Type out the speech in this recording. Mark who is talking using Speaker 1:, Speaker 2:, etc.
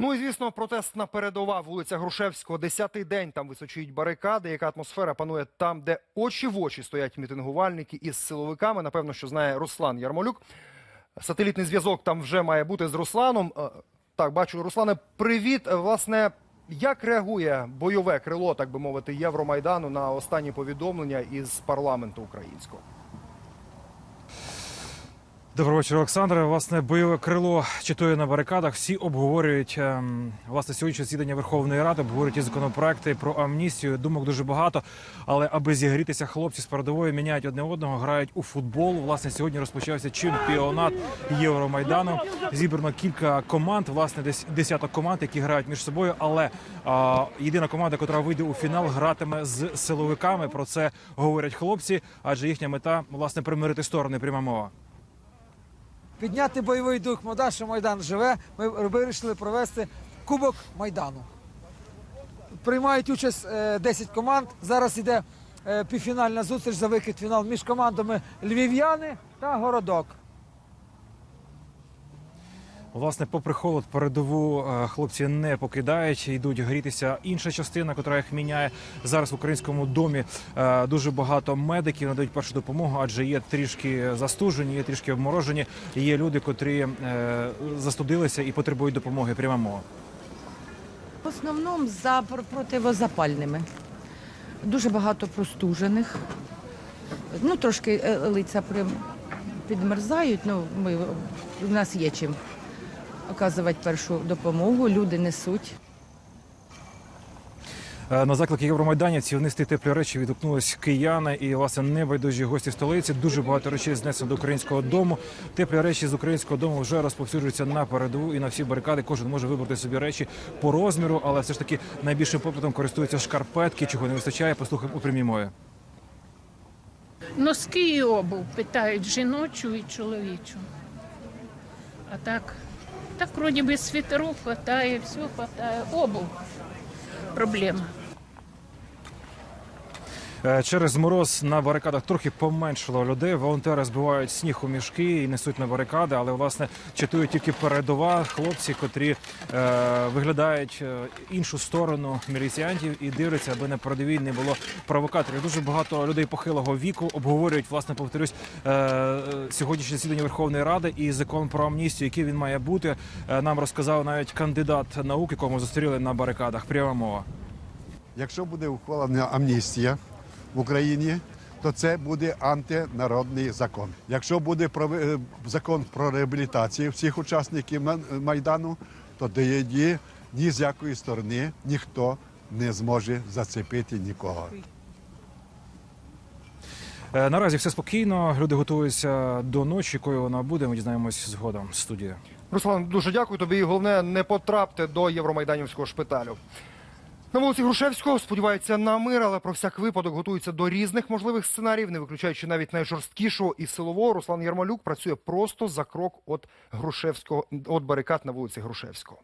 Speaker 1: Ну і звісно, протестна передова вулиця Грушевського. Десятий день там височують барикади. Яка атмосфера панує там, де очі в очі стоять мітингувальники із силовиками. Напевно, що знає Руслан Ярмолюк. Сателітний зв'язок там вже має бути з Русланом. Е, Так, бачу, Руслане, привіт. Е, Власне, як реагує бойове крило, так би мовити, Євромайдану на останні повідомлення із парламенту українського?
Speaker 2: Доброго вечора, Олександре. Власне, бойове крило читує на барикадах. Всі обговорюють ем, власне сьогоднішнє засідання Верховної Ради, обговорюють і законопроекти про амністію. Думок дуже багато. Але аби зігрітися, хлопці з передової міняють одне одного, грають у футбол. Власне, сьогодні розпочався чемпіонат Євромайдану. Зібрано кілька команд, власне, десь десяток команд, які грають між собою. Але а, єдина команда, яка вийде у фінал, гратиме з силовиками. Про це говорять хлопці, адже їхня мета власне примирити сторони. Пряма мова.
Speaker 3: Підняти бойовий дух Мода, що Майдан живе. Ми вирішили провести Кубок Майдану. Приймають участь е, 10 команд. Зараз іде е, півфінальна зустріч за вихід фінал між командами Львів'яни та Городок.
Speaker 2: Власне, попри холод, передову е, хлопці не покидають, йдуть грітися. Інша частина, яка їх міняє зараз в українському домі. е, Дуже багато медиків надають першу допомогу, адже є трішки застужені, є трішки обморожені. Є люди, котрі е, застудилися і потребують допомоги. Пряма мова.
Speaker 4: В основному за противозапальними. Дуже багато простужених. Ну, трошки лиця підмерзають. Ну, ми, у нас є чим оказувати першу допомогу. Люди несуть.
Speaker 2: Е, На заклики євромайданівців нести теплі речі відгукнулись кияни і власне небайдужі гості столиці. Дуже багато речей знесено до українського дому. Теплі речі з українського дому вже розповсюджуються на передову і на всі барикади. Кожен може вибрати собі речі по розміру, але все ж таки найбільшим попитом користуються шкарпетки, чого не вистачає. Послухаємо у прямій мові.
Speaker 5: Носки і обув питають жіночу і чоловічу. А так, так вроді би світеру хватает, все хватает, обувь проблема.
Speaker 2: Е, Через мороз на барикадах трохи поменшало людей. Волонтери збивають сніг у мішки і несуть на барикади, але власне читують тільки передова хлопці, котрі е, виглядають е, іншу сторону міліціянтів і дивляться, аби на передовій не було провокаторів. Дуже багато людей похилого віку обговорюють, власне, повторюсь, е, е, сьогоднішнє засідання Верховної Ради і закон про амністію, який він має бути. Нам розказав навіть кандидат наук, якого ми зустріли на барикадах. Пряма мова.
Speaker 6: Якщо буде ухвалена амністія в Україні, то це буде антинародний закон. Якщо буде е, закон про реабілітацію всіх учасників Ма- майдану, то тоді ні з якої сторони ніхто не зможе зацепити нікого.
Speaker 2: Е, Наразі все спокійно. Люди готуються до ночі, якою вона буде. Ми дізнаємось згодом. Студія.
Speaker 1: Руслан, дуже дякую тобі. І головне, не потрапте до Євромайданівського шпиталю. На вулиці Грушевського сподіваються на мир, але про всяк випадок готуються до різних можливих сценаріїв, не виключаючи навіть найжорсткішого і силового. Руслан Ярмалюк працює просто за крок від Грушевського, від барикад на вулиці Грушевського.